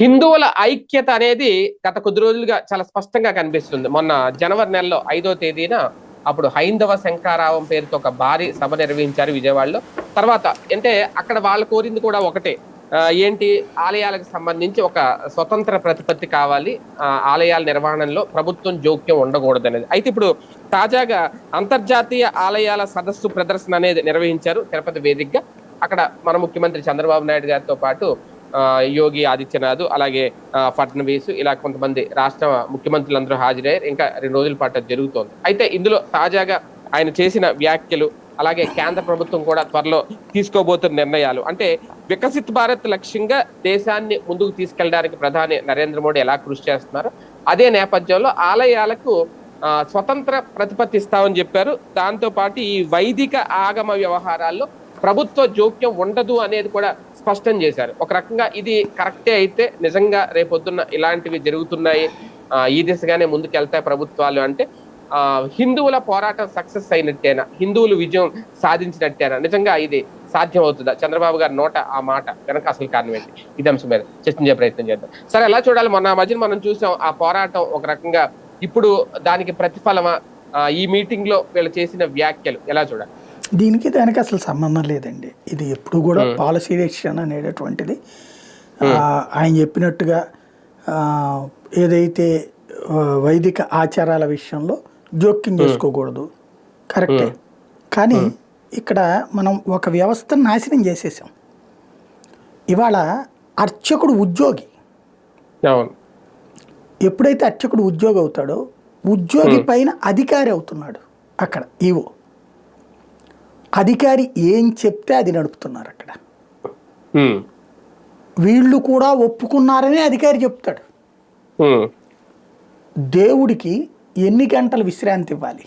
హిందువుల ఐక్యత అనేది గత కొద్ది రోజులుగా చాలా స్పష్టంగా కనిపిస్తుంది. మొన్న జనవరి నెలలో ఐదో తేదీన అప్పుడు హైందవ శంకారావం పేరుతో ఒక భారీ సభ నిర్వహించారు విజయవాడలో. తర్వాత అంటే అక్కడ వాళ్ళు కోరింది కూడా ఒకటే. ఏంటి? ఆలయాలకు సంబంధించి ఒక స్వతంత్ర ప్రతిపత్తి కావాలి. ఆ, ఆలయాల నిర్వహణలో ప్రభుత్వం జోక్యం ఉండకూడదు అనేది అయితే ఇప్పుడు తాజాగా అంతర్జాతీయ ఆలయాల సదస్సు ప్రదర్శన అనేది నిర్వహించారు తిరుపతి వేదికగా. అక్కడ మన ముఖ్యమంత్రి చంద్రబాబు నాయుడు గారితో పాటు యోగి ఆదిత్యనాథ్ అలాగే ఫడ్నవీస్ ఇలా కొంతమంది రాష్ట్ర ముఖ్యమంత్రులందరూ హాజరయ్యారు. ఇంకా రెండు రోజుల పాటు జరుగుతోంది. అయితే ఇందులో తాజాగా ఆయన చేసిన వ్యాఖ్యలు అలాగే కేంద్ర ప్రభుత్వం కూడా త్వరలో తీసుకోబోతున్న నిర్ణయాలు. అంటే వికసిత్ భారత్ లక్ష్యంగా దేశాన్ని ముందుకు తీసుకెళ్ళడానికి ప్రధాని నరేంద్ర మోడీ ఎలా కృషి చేస్తున్నారు అదే నేపథ్యంలో ఆలయాలకు ఆ, స్వతంత్ర ప్రతిపత్తి ఇస్తామని చెప్పారు. దాంతో పాటు ఈ వైదిక ఆగమ వ్యవహారాల్లో ప్రభుత్వ జోక్యం ఉండదు అనేది కూడా స్పష్టం చేశారు. ఒక రకంగా ఇది కరెక్టే అయితే నిజంగా రేపొద్దున్న ఇలాంటివి జరుగుతున్నాయి. ఈ దిశగానే ముందుకెళ్తాయి ప్రభుత్వాలు అంటే హిందువుల పోరాటం సక్సెస్ అయినట్టేనా? హిందువులు విజయం సాధించినట్టేనా? నిజంగా ఇది సాధ్యం అవుతుందా చంద్రబాబు గారి నోట ఆ మాట వెనక అసలు కారణం ఏంటి? ఇది అంశం మీద చర్చించే ప్రయత్నం చేద్దాం. సరే ఎలా చూడాలి? మొన్న మధ్యన మనం చూసాం ఆ పోరాటం ఒక రకంగా ఇప్పుడు దానికి ప్రతిఫలమా? ఈ మీటింగ్లో వీళ్ళు చేసిన వ్యాఖ్యలు ఎలా చూడాలి? దీనికి దానికి అసలు సంబంధం లేదండి. ఇది ఎప్పుడు కూడా పాలసీ డెసిషన్ అనేటటువంటిది. ఆయన చెప్పినట్టుగా ఏదైతే వైదిక ఆచారాల విషయంలో జోక్యం చేసుకోకూడదు. కరెక్టే. కానీ ఇక్కడ మనం ఒక వ్యవస్థను నాశనం చేసేసాం. ఇవాళ అర్చకుడు ఉద్యోగి. ఎప్పుడైతే అర్చకుడు ఉద్యోగి అవుతాడో ఉద్యోగి పైన అధికారి అవుతున్నాడు అక్కడ ఈవో. అధికారి ఏం చెప్తే అది నడుపుతున్నారు అక్కడ. వీళ్ళు కూడా ఒప్పుకున్నారని అధికారి చెప్తాడు. దేవుడికి ఎన్ని గంటలు విశ్రాంతి ఇవ్వాలి?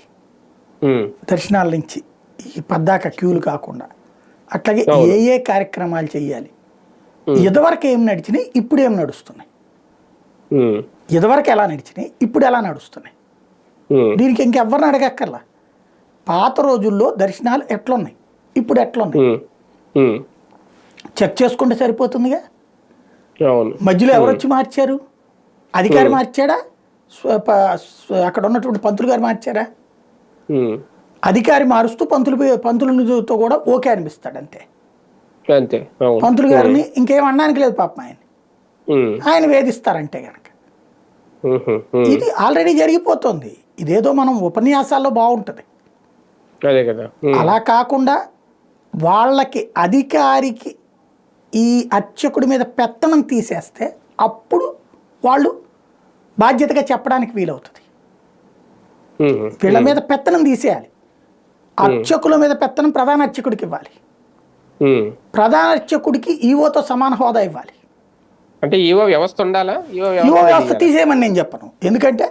దర్శనాల నుంచి ఈ పద్దాక క్యూలు కాకుండా. అట్లాగే ఏ ఏ కార్యక్రమాలు చేయాలి? ఇదివరకు ఏం నడిచినాయి? ఇప్పుడు ఏం నడుస్తున్నాయి? ఇదివరకు ఎలా నడిచినాయి? ఇప్పుడు ఎలా నడుస్తున్నాయి? దీనికి ఇంకెవ్వరిని అడగక్కర్లా? పాత రోజుల్లో దర్శనాలు ఎట్లున్నాయి? ఇప్పుడు ఎట్లున్నాయి? చెక్ చేసుకుంటే సరిపోతుందిగా? మధ్యలో ఎవరు వచ్చి మార్చారు? అధికారి మార్చాడా? అక్కడ ఉన్నటువంటి పంతులు గారు మార్చారా? అధికారి మారుస్తూ పంతులు పంతులతో కూడా ఓకే అనిపిస్తాడు అంతే. పంతులు గారిని ఇంకేం అనడానికి లేదు పాపం ఆయన. ఆయన వేధిస్తారంటే కనుక ఇది ఆల్రెడీ జరిగిపోతుంది. ఇదేదో మనం ఉపన్యాసాల్లో బాగుంటుంది. అదే కదా. ఉమ్, అలా కాకుండా వాళ్ళకి అధికారికి ఈ అర్చకుడి మీద పెత్తనం తీసేస్తే అప్పుడు వాళ్ళు బాధ్యతగా చెప్పడానికి వీలవుతుంది. వీళ్ళ మీద పెత్తనం తీసేయాలి. అర్చకుల మీద పెత్తనం ప్రధాన అర్చకుడికి ఇవ్వాలి. ప్రధాన అర్చకుడికి ఈవోతో సమాన హోదా ఇవ్వాలి. అంటే ఈవో వ్యవస్థ ఉండాలా? ఈవో వ్యవస్థ తీసేయమని నేను చెప్పను. ఎందుకంటే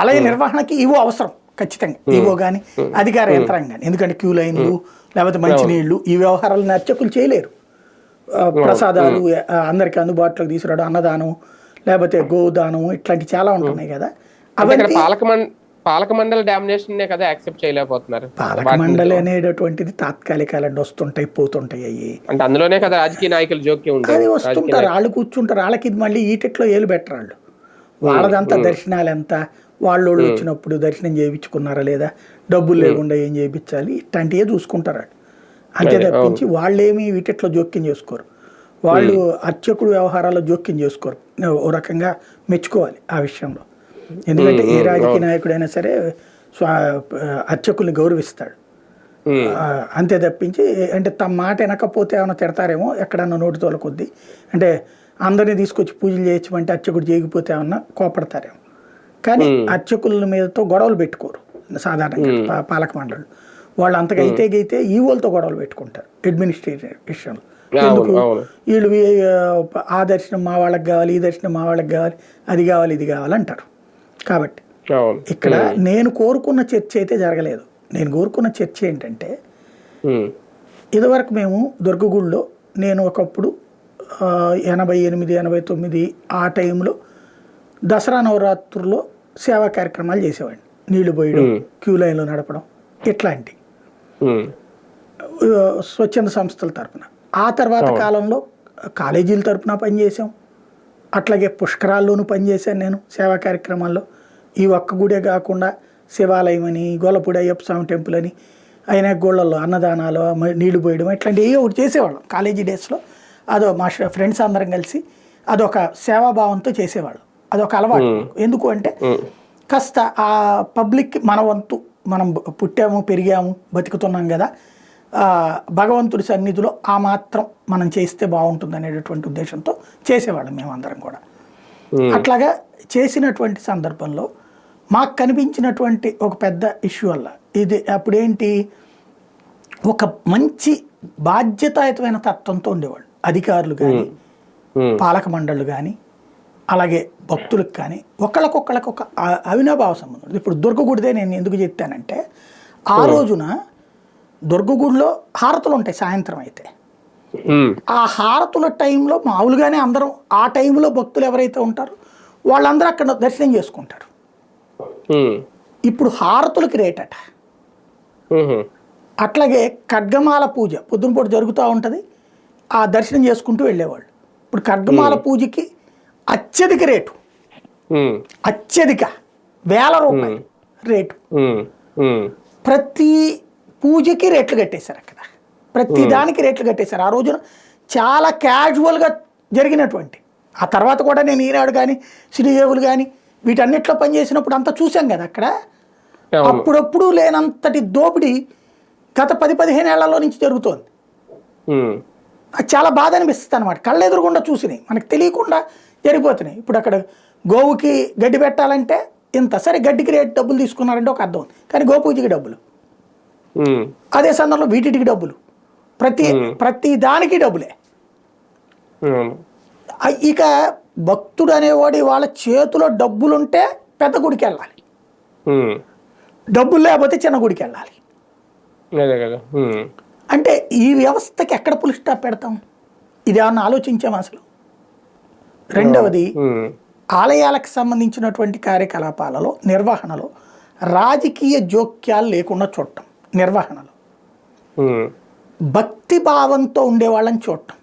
ఆలయ నిర్వహణకి ఈవో అవసరం. ఖచ్చితంగా. ఈవో కానీ అధికార యంత్రాంగం కానీ ఎందుకంటే క్యూ లైన్లు లేకపోతే మంచినీళ్ళు ఈ వ్యవహారాలను అర్చకులు చేయలేరు. ప్రసాదాలు అందరికి అందుబాటులోకి తీసుకురావడం అన్నదానం లేకపోతే గోదానం ఇట్లాంటి చాలా ఉంటున్నాయి కదా. అవన్నీ పాలక మండలి డామినేషన్ కదా యాక్సెప్ట్ చేయలేకపోతున్నారు. పాలక మండలి అనేటటువంటిది తాత్కాలికాలండి వస్తుంటాయి పోతుంటాయి అవి అంటే అందులోనే కదా రాజకీయ నాయకులు జోక్యం అది వస్తుంటారు వాళ్ళు కూర్చుంటారు వాళ్ళకి ఇది మళ్ళీ ఈటిట్లో ఏలు పెట్టరు వాళ్ళు. వాళ్ళదంతా దర్శనాలు ఎంత వాళ్ళు వచ్చినప్పుడు దర్శనం చేయించుకున్నారా లేదా? డబ్బులు లేకుండా ఏం చేయించాలి? ఇట్లాంటివే చూసుకుంటారు అంతే తప్పించి వాళ్ళేమి వీటిట్లో జోక్యం చేసుకోరు. వాళ్ళు అర్చకుడు వ్యవహారాల్లో జోక్యం చేసుకోరు. ఓ రకంగా మెచ్చుకోవాలి ఆ విషయంలో. ఎందుకంటే ఏ రాజకీయ నాయకుడైనా సరే స్వా అర్చకుల్ని గౌరవిస్తాడు. అంతే తప్పించి అంటే తమ మాట వినకపోతే ఏమైనా తిడతారేమో ఎక్కడన్నా నోటి తోల కొద్దీ అంటే అందరినీ తీసుకొచ్చి పూజలు చేయొచ్చమంటే అర్చకుడు చేయకపోతే ఏమన్నా కోపడతారేమో. కానీ అర్చకుల మీదతో గొడవలు పెట్టుకోరు సాధారణంగా పాలక మండళ్ళు వాళ్ళు అంతగా అయితే గైతే ఈవోలతో గొడవలు పెట్టుకుంటారు అడ్మినిస్ట్రేటివ్ విషయంలో. ఎందుకు. వీళ్ళు ఆ దర్శనం మా వాళ్ళకి కావాలి ఈ దర్శనం మా వాళ్ళకి కావాలి అది కావాలి ఇది కావాలి అంటారు. కాబట్టి ఇక్కడ నేను కోరుకున్న చర్చ అయితే జరగలేదు. నేను కోరుకున్న చర్చ ఏంటంటే ఇదివరకు మేము దుర్గగుడిలో నేను ఒకప్పుడు ఎనభై ఎనిమిది ఎనభై తొమ్మిది ఆ టైంలో దసరా నవరాత్రుల్లో సేవా కార్యక్రమాలు చేసేవాడిని. నీళ్ళు పోయడం క్యూ లైన్లో నడపడం ఇట్లాంటి స్వచ్ఛంద సంస్థల తరపున. ఆ తర్వాత కాలంలో కాలేజీల తరపున పనిచేసాం అట్లాగే పుష్కరాల్లోనూ పనిచేశాను నేను సేవా కార్యక్రమాల్లో. ఈ ఒక్క గుడే కాకుండా శివాలయం అని గోలపూడి అయ్యప్ప స్వామి టెంపుల్ అని అయినా గోళ్ళల్లో అన్నదానాలు నీళ్ళు పోయడం ఇట్లాంటివి ఏ ఒకటి చేసేవాళ్ళం. కాలేజీ డేస్లో అదో మా ఫ్రెండ్స్ అందరం కలిసి అదొక సేవాభావంతో చేసేవాళ్ళం. అదొక అలవాటు. ఎందుకు అంటే కాస్త ఆ పబ్లిక్ మన వంతు మనం పుట్టాము పెరిగాము బతుకుతున్నాం కదా భగవంతుడి సన్నిధిలో ఆ మాత్రం మనం చేస్తే బాగుంటుంది అనేటటువంటి ఉద్దేశంతో చేసేవాళ్ళం మేమందరం కూడా. అట్లాగా చేసినటువంటి సందర్భంలో మాకు కనిపించినటువంటి ఒక పెద్ద ఇష్యూ వల్ల ఇది అప్పుడేంటి? ఒక మంచి బాధ్యతాయుతమైన తత్వంతో ఉండేవాళ్ళు. అధికారులు కానీ పాలక మండళ్ళు కానీ అలాగే భక్తులకు కానీ ఒకళ్ళకొకళ్ళకి ఒక అవినాభావ సంబంధం ఉంది. ఇప్పుడు దుర్గగుడిదే నేను ఎందుకు చెప్తానంటే ఆ రోజున దుర్గగుడిలో హారతులు ఉంటాయి సాయంత్రం అయితే. ఆ హారతుల టైంలో మామూలుగానే అందరం ఆ టైంలో భక్తులు ఎవరైతే ఉంటారో వాళ్ళందరూ అక్కడ దర్శనం చేసుకుంటారు. ఇప్పుడు హారతులకి రేట్ అట. అట్లాగే ఖడ్గమాల పూజ పొద్దునపూట జరుగుతూ ఉంటుంది ఆ దర్శనం చేసుకుంటూ వెళ్ళేవాళ్ళు. ఇప్పుడు ఖడ్గమాల పూజకి అత్యధిక రేటు. అత్యధిక వేల రూపాయలు రేటు. ప్రతి పూజకి రేట్లు కట్టేశారు అక్కడ. ప్రతి దానికి రేట్లు కట్టేశారు. ఆ రోజున చాలా క్యాజువల్గా జరిగినటువంటి ఆ తర్వాత కూడా నేను ఈనాడు కానీ శ్రీదేవులు కానీ వీటన్నిటిలో పనిచేసినప్పుడు అంతా చూసాం కదా అక్కడ. అప్పుడప్పుడు లేనంతటి దోపిడీ గత పది పదిహేను ఏళ్ళలో నుంచి జరుగుతోంది. అది చాలా బాధ అనిపిస్తుంది అనమాట కళ్ళు ఎదురుగుండా చూసినాయి. మనకు తెలియకుండా జరిగిపోతున్నాయి. ఇప్పుడు అక్కడ గోవుకి గడ్డి పెట్టాలంటే ఇంత సరే గడ్డికి రేట్ డబ్బులు తీసుకున్నారంటే ఒక అర్థం ఉంది. కానీ గోపూజకి డబ్బులు. అదే సందర్భంలో వీటికి డబ్బులు. ప్రతి ప్రతి దానికి డబ్బులే. ఇక భక్తుడు అనేవాడి వాళ్ళ చేతిలో డబ్బులుంటే పెద్ద గుడికి వెళ్ళాలి. డబ్బులు లేకపోతే చిన్న గుడికి వెళ్ళాలి. అంటే ఈ వ్యవస్థకి ఎక్కడ పులి స్టాప్ పెడతాం? ఇది ఏమన్నా ఆలోచించాం అసలు? రెండవది ఆలయాలకు సంబంధించినటువంటి కార్యకలాపాలలో నిర్వహణలో రాజకీయ జోక్యాలు లేకుండా చూడటం నిర్వహణలో. భక్తి భావంతో ఉండేవాళ్ళని చూడటం.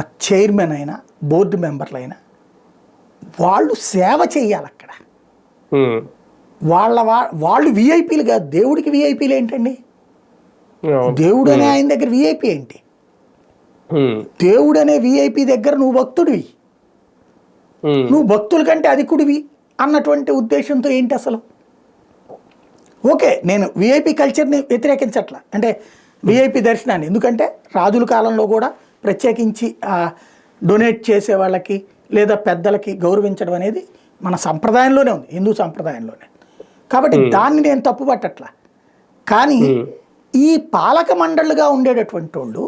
చైర్మన్ అయినా బోర్డు మెంబర్లు అయినా వాళ్ళు సేవ చేయాలి అక్కడ. వాళ్ళ వా- వాళ్ళు విఐపీలు కాదు దేవుడికి విఐపీలు ఏంటండి? దేవుడు అనే ఆయన దగ్గర విఐపీ ఏంటి? దేవుడు అనే విఐపి దగ్గర నువ్వు భక్తుడివి. నువ్వు భక్తుల కంటే అధికుడివి అన్నటువంటి ఉద్దేశంతో ఏంటి అసలు? ఓకే నేను విఐపి కల్చర్ని వ్యతిరేకించట్లా. అంటే విఐపి దర్శనాన్ని. ఎందుకంటే రాజుల కాలంలో కూడా ప్రత్యేకించి డొనేట్ చేసే వాళ్ళకి లేదా పెద్దలకి గౌరవించడం అనేది మన సంప్రదాయంలోనే ఉంది. హిందూ సంప్రదాయంలోనే. కాబట్టి దాన్ని నేను తప్పు పట్టట్లా కానీ ఈ పాలక మండళ్ళుగా ఉండేటటువంటి వాళ్ళు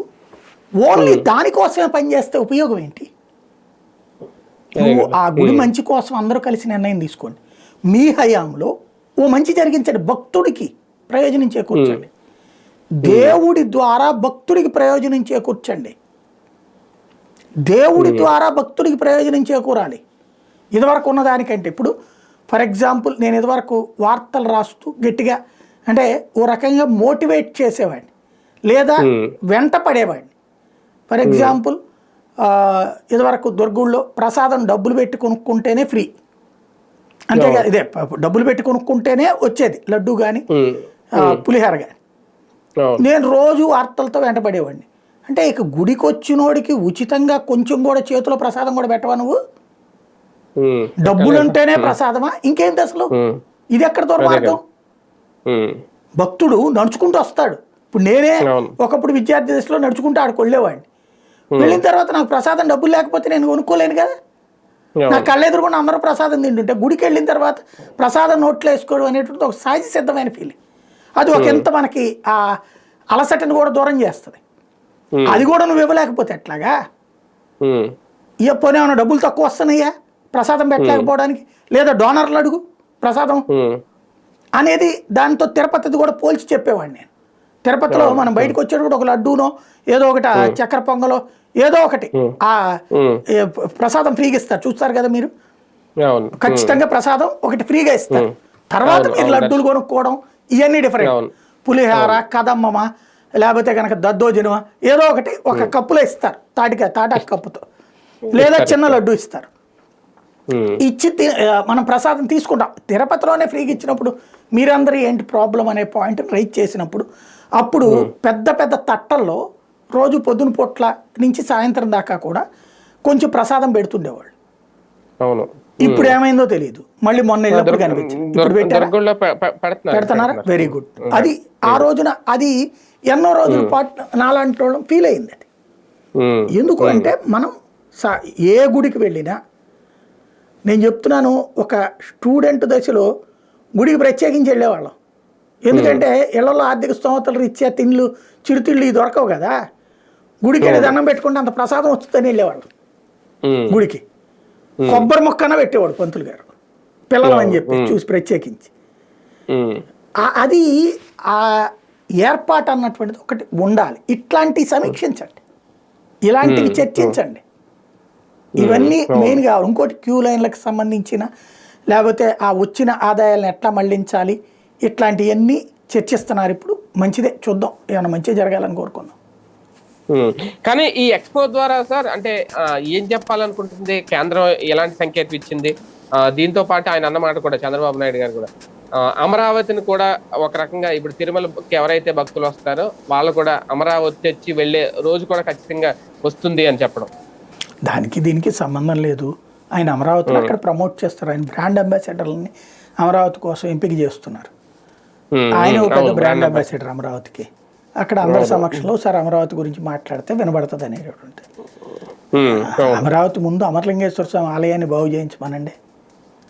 ఓన్లీ దానికోసమే పనిచేస్తే ఉపయోగం ఏంటి? నువ్వు ఆ గుడి మంచి కోసం అందరూ కలిసి నిర్ణయం తీసుకోండి. మీ హయాంలో ఓ మంచి జరిగించండి. భక్తుడికి ప్రయోజనం చేకూర్చండి. దేవుడి ద్వారా భక్తుడికి ప్రయోజనం చేకూర్చండి. దేవుడి ద్వారా భక్తుడికి ప్రయోజనం చేకూరాలి. ఇదివరకు ఉన్నదానికంటే ఇప్పుడు ఫర్ ఎగ్జాంపుల్ నేను ఇదివరకు వార్తలు రాస్తూ గట్టిగా అంటే ఓ రకంగా మోటివేట్ చేసేవాడిని. లేదా వెంట పడేవాడిని. ఫర్ ఎగ్జాంపుల్ ఇదివరకు దుర్గుళ్ళో ప్రసాదం డబ్బులు పెట్టి కొనుక్కుంటేనే ఫ్రీ. అంతేగా ఇదే డబ్బులు పెట్టి కొనుక్కుంటేనే వచ్చేది లడ్డు కానీ పులిహార కానీ నేను రోజు వార్తలతో వెంటపడేవాడిని. అంటే ఇక గుడికి వచ్చినోడికి ఉచితంగా కొంచెం కూడా చేతిలో ప్రసాదం కూడా పెట్టవా నువ్వు? ఉమ్, డబ్బులు ఉంటేనే ప్రసాదమా? ఇంకేంటి అసలు? ఇది ఎక్కడ దుర్మార్గం భక్తుడు నడుచుకుంటూ వస్తాడు. ఇప్పుడు నేనే. ఒకప్పుడు విద్యార్థి దశలో నడుచుకుంటూ ఆడికి వెళ్ళేవాడిని. వెళ్ళిన తర్వాత నాకు ప్రసాదం డబ్బులు లేకపోతే నేను కొనుక్కోలేను కదా. నా అవును కళ్ళు ఎదురుకుండా అందరూ ప్రసాదం తింటుంటే గుడికి వెళ్ళిన తర్వాత ప్రసాదం నోట్లో వేసుకోవడం అనేటువంటి ఒక సహజ సిద్ధమైన ఫీలింగ్ అది ఒక ఎంత మనకి ఆ అలసటను కూడా దూరం చేస్తుంది. ఉమ్, అది కూడా నువ్వు ఇవ్వలేకపోతే ఎట్లాగా? ఇక పోనీ ఏమైనా డబ్బులు తక్కువ వస్తున్నాయా? ప్రసాదం పెట్టలేకపోవడానికి లేదా డోనర్లు అడుగు ప్రసాదం? అనేది దాంతో తిరుపతిది కూడా పోల్చి చెప్పేవాడిని నేను. తిరుపతిలో మనం బయటకు వచ్చేటప్పుడు ఒక లడ్డూనో ఏదో ఒకటి చక్కెర పొంగలో ఏదో ఒకటి ఆ ప్రసాదం ఫ్రీగా ఇస్తారు. చూస్తారు కదా మీరు? ఖచ్చితంగా ప్రసాదం ఒకటి ఫ్రీగా ఇస్తారు. తర్వాత మీరు. లడ్డూలు కొనుక్కోవడం ఇవన్నీ డిఫరెంట్. పులిహార కదమ్మమ లేకపోతే కనుక దద్దోజనమ ఏదో ఒకటి ఒక కప్పులో ఇస్తారు. తాటిక తాటాకు కప్పుతో. లేదా చిన్న లడ్డు ఇస్తారు. ఇచ్చి మనం ప్రసాదం తీసుకుంటాం. తిరుపతిలోనే ఫ్రీగా ఇచ్చినప్పుడు మీరందరూ ఏంటి ప్రాబ్లం అనే పాయింట్ రైట్ చేసినప్పుడు అప్పుడు పెద్ద పెద్ద తట్టల్లో రోజు పొద్దున పొట్ల నుంచి సాయంత్రం దాకా కూడా కొంచెం ప్రసాదం పెడుతుండేవాళ్ళు. అవును. ఇప్పుడు ఏమైందో తెలియదు మళ్ళీ మొన్న వెళ్ళినప్పుడు కనిపించింది. ఇప్పుడు పెట్టారా? పెడుతున్నారు వెరీ గుడ్ అది ఆ రోజున అది ఎన్నో రోజుల పాటు నాలాంటి వాళ్ళం ఫీల్ అయింది అది. ఎందుకు అంటే మనం ఏ గుడికి వెళ్ళినా నేను చెప్తున్నాను ఒక స్టూడెంట్ దశలో గుడికి ప్రత్యేకించి వెళ్ళేవాళ్ళం. ఎందుకంటే ఇళ్ళలో ఆర్థిక స్తోమతలు రీత్యా తిండ్లు చిరుతిళ్ళు దొరకవు కదా. గుడికి వెళ్ళి దండం పెట్టుకుంటే అంత ప్రసాదం వస్తుందని వెళ్ళేవాళ్ళం. గుడికి. కొబ్బరి మొక్కన పెట్టేవాడు పంతులు గారు. పిల్లలు అని చెప్పి చూసి ప్రత్యేకించి. అది ఆ ఏర్పాటు అన్నటువంటిది ఒకటి ఉండాలి. ఇట్లాంటి సమీక్షించండి. ఇలాంటివి చర్చించండి. ఇవన్నీ మెయిన్ కావాలి ఇంకోటి క్యూ లైన్లకు సంబంధించిన లేకపోతే ఆ వచ్చిన ఆదాయాలను ఎట్లా మళ్ళించాలి ఇట్లాంటివన్నీ చర్చిస్తున్నారు ఇప్పుడు. మంచిదే. చూద్దాం. ఏమైనా మంచిగా జరగాలని కోరుకుందాం. కానీ ఈ ఎక్స్పో ద్వారా సార్ అంటే ఏం చెప్పాలనుకుంటుంది? కేంద్రం ఎలాంటి సంకేతం ఇచ్చింది? దీంతో పాటు ఆయన అన్నమాట కూడా చంద్రబాబు నాయుడు గారు కూడా. అమరావతిని కూడా ఒక రకంగా ఇప్పుడు తిరుమలకి ఎవరైతే భక్తులు వస్తారో వాళ్ళు కూడా అమరావతి తెచ్చి వెళ్ళే రోజు కూడా ఖచ్చితంగా వస్తుంది అని చెప్పడం. దానికి దీనికి సంబంధం లేదు. ఆయన అమరావతిలో అక్కడ ప్రమోట్ చేస్తారు. ఆయన బ్రాండ్ అంబాసిడర్లని అమరావతి కోసం ఎంపిక చేస్తున్నారు. ఆయన ఒక పెద్ద బ్రాండ్ అంబాసిడర్ అమరావతికి. అక్కడ అందరి సమక్షంలో సార్ అమరావతి గురించి మాట్లాడితే వినబడుతుంది అనేటటువంటి. అమరావతి ముందు అమరలింగేశ్వర స్వామి ఆలయాన్ని బాగు చేయించమనండి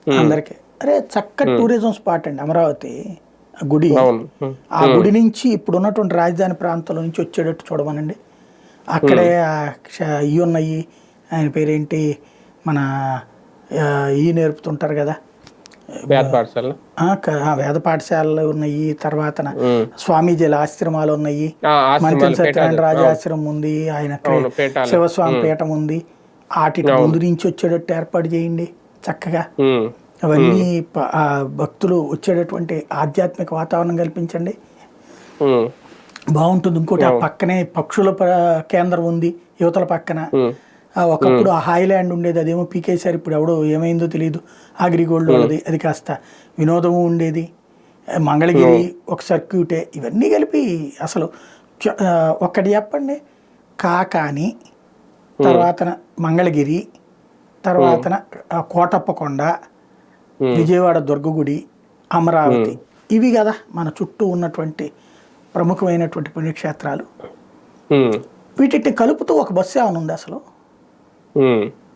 అందరికీ. అరే చక్కటి టూరిజం స్పాట్ అండి అమరావతి ఆ గుడి. ఆ గుడి నుంచి ఇప్పుడు ఉన్నటువంటి రాజధాని ప్రాంతంలో నుంచి వచ్చేటట్టు చూడమనండి. అక్కడే ఇవి ఉన్నాయి ఆయన పేరేంటి మన ఇవి నేర్పుతుంటారు కదా. వేద పాఠశాల పాఠశాలలు ఉన్నాయి తర్వాత స్వామీజీల ఆశ్రమాలు ఉన్నాయి. మంత్రి సత్యనారాయణ రాజు ఆశ్రమం ఉంది ఆయన. శివస్వామి పీఠం ఉంది. వాటి ముందు నుంచి వచ్చేటట్టు ఏర్పాటు చేయండి చక్కగా. అవన్నీ భక్తులు వచ్చేటటువంటి ఆధ్యాత్మిక వాతావరణం కల్పించండి. బాగుంటుంది. ఇంకోటి ఆ పక్కనే పక్షుల కేంద్రం ఉంది యువతల పక్కన. ఒకప్పుడు ఆ హాయిలాండ్ ఉండేది అదేమో పీకేశారు ఇప్పుడు ఎవడో ఏమైందో తెలియదు అగ్రిగోల్డ్ వాళ్ళది అది కాస్త వినోదము ఉండేది. మంగళగిరి ఒక సర్క్యూటే ఇవన్నీ కలిపి అసలు ఒక్కటి చెప్పండి. కాకాని తర్వాత మంగళగిరి తర్వాత కోటప్పకొండ విజయవాడ దుర్గగుడి అమరావతి. ఇవి కదా మన చుట్టూ ఉన్నటువంటి ప్రముఖమైనటువంటి పుణ్యక్షేత్రాలు. వీటిని కలుపుతూ ఒక బస్సు ఏమైనా ఉంది అసలు?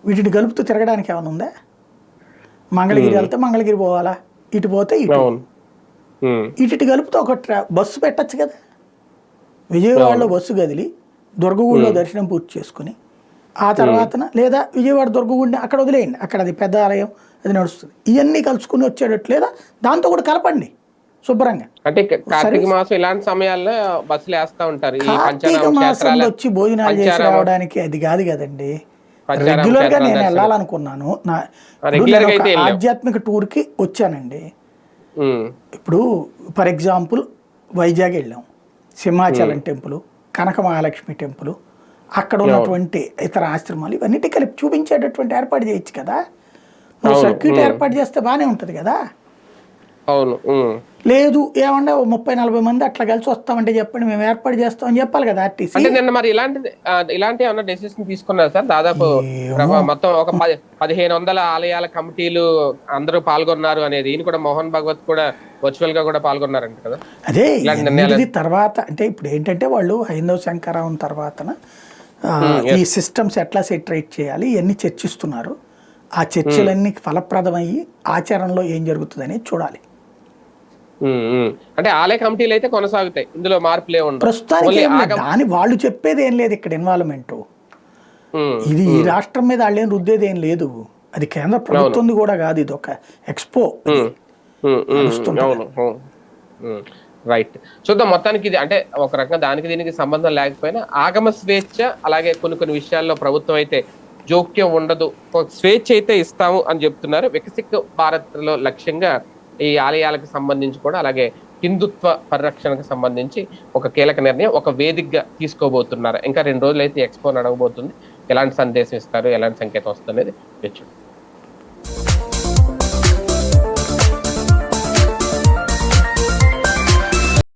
వీటిని కలుపుతూ తిరగడానికి ఏమైనా ఉందా? మంగళగిరి వెళ్తే మంగళగిరి పోవాలా? ఇటు పోతే ఇటు. ఇటు కలుపుతూ ఒక ట్రా బస్సు పెట్టచ్చు కదా? విజయవాడలో బస్సు కదిలి దుర్గగూడిలో దర్శనం పూర్తి చేసుకుని ఆ తర్వాతన లేదా విజయవాడ దుర్గగూడిని అక్కడ వదిలేయండి. అక్కడ అది పెద్ద ఆలయం అది నడుస్తుంది. ఇవన్నీ కలుసుకుని వచ్చేటట్టు లేదా దాంతో కూడా కలపండి శుభ్రంగా. అంటే కార్తీక మాసం ఇలాంటి సమయాల్లో బస్సులు వేస్తా ఉంటారు. కార్తీక మాసంలో వచ్చి భోజనాలు చేసి రావడానికి అది కాదు కదండి. రెగ్యులర్గా నేను. వెళ్ళాలనుకున్నాను. నా. ఆధ్యాత్మిక టూర్కి వచ్చానండి ఇప్పుడు ఫర్ ఎగ్జాంపుల్ వైజాగ్ వెళ్ళాం. సింహాచలం టెంపుల్ కనక మహాలక్ష్మి టెంపుల్ అక్కడ ఉన్నటువంటి ఇతర ఆశ్రమాలు ఇవన్నిటి కలిపి చూపించేటటువంటి ఏర్పాటు చేయొచ్చు కదా. నువ్వు. సర్క్యూట్ ఏర్పాటు చేస్తే బాగానే ఉంటుంది కదా. అవును లేదు ఓ ముప్పై నలభై మంది అట్లా కలిసి వస్తామంటే చెప్పండి మేము ఏర్పాటు చేస్తామని చెప్పాలి కదా ఆర్టీసీ. అంటే నిన్న మరి ఇలాంటి ఇలాంటి ఏమన్నా డెసిషన్ తీసుకున్నారు సార్? దాదాపు మొత్తం ఒక పది పదిహేను వందల ఆలయాల కమిటీలు అందరూ పాల్గొన్నారు అనేది ఈయన కూడా మోహన్ భగవత్ కూడా వర్చువల్గా కూడా పాల్గొన్నారంట కదా. అదే ఎనిమిది తర్వాత అంటే ఇప్పుడు ఏంటంటే వాళ్ళు హైందవ శంకరావం తర్వాతన ఆ, ఈ సిస్టమ్స్ ఎట్లా సెటరేట్ చేయాలి ఇవన్నీ చర్చిస్తున్నారు ఆ చర్చలన్నీ ఫలప్రదమయ్యి ఆచరణలో ఏం జరుగుతుందని చూడాలి. అంటే ఆలయ కమిటీలు అయితే కొనసాగుతాయి. ఇందులో మార్పులే ఉండవు. ప్రస్తుతానికి దాని వాళ్ళు చెప్పేది ఏం లేదు ఇక్కడ ఇన్వాల్వ్మెంట్ ఇది ఈ రాష్ట్రం మీద వాళ్ళు ఏం రుద్దేది ఏం లేదు. అది కేంద్ర ప్రభుత్వంది కూడా కాదు ఇది ఒక ఎక్స్పో రైట్ చూద్దాం మొత్తానికి ఇది. అంటే ఒక రకంగా దానికి దీనికి సంబంధం లేకపోయినా ఆగమ స్వేచ్ఛ అలాగే కొన్ని కొన్ని విషయాల్లో ప్రభుత్వం అయితే జోక్యం ఉండదు. స్వేచ్ఛ అయితే ఇస్తాము అని చెప్తున్నారు. వికసిక్ భారత్లో లక్ష్యంగా ఈ ఆలయాలకు సంబంధించి కూడా అలాగే హిందుత్వ పరిరక్షణకు సంబంధించి ఒక కీలక నిర్ణయం ఒక వేదికగా తీసుకోబోతున్నారు. ఇంకా రెండు రోజులు అయితే ఎక్స్పో నడవబోతుంది ఎలాంటి సందేశం ఇస్తారు ఎలాంటి సంకేతం వస్తుంది అనేది